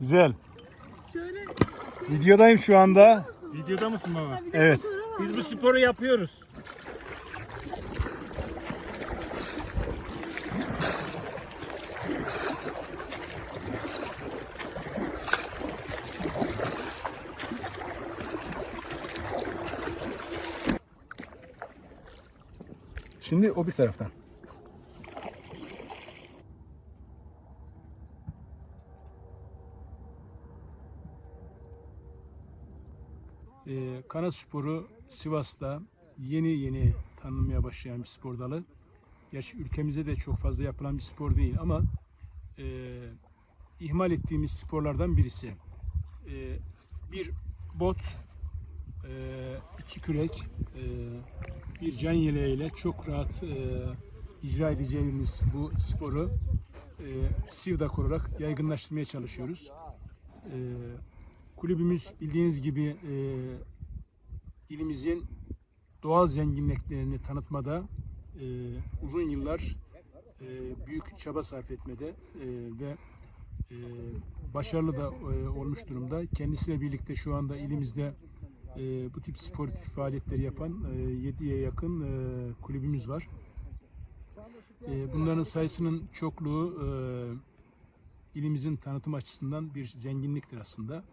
Güzel. Şöyle Videodayım şu anda. Videoda mısın baba? Evet. Biz bu sporu yapıyoruz. Şimdi o bir taraftan. Ee, kana sporu Sivas'ta yeni yeni tanınmaya başlayan bir spor dalı. Gerçi ülkemizde de çok fazla yapılan bir spor değil ama e, ihmal ettiğimiz sporlardan birisi. E, bir bot, e, iki kürek, e, bir can yeleğiyle çok rahat e, icra edeceğimiz bu sporu e, Sivdak olarak yaygınlaştırmaya çalışıyoruz. E, kulübümüz bildiğiniz gibi e, ilimizin doğal zenginliklerini tanıtmada e, uzun yıllar e, büyük çaba sarf etmede e, ve e, başarılı da e, olmuş durumda. Kendisiyle birlikte şu anda ilimizde e, bu tip sportif faaliyetleri yapan e, 7'ye yakın e, kulübümüz var. E, bunların sayısının çokluğu e, ilimizin tanıtım açısından bir zenginliktir aslında.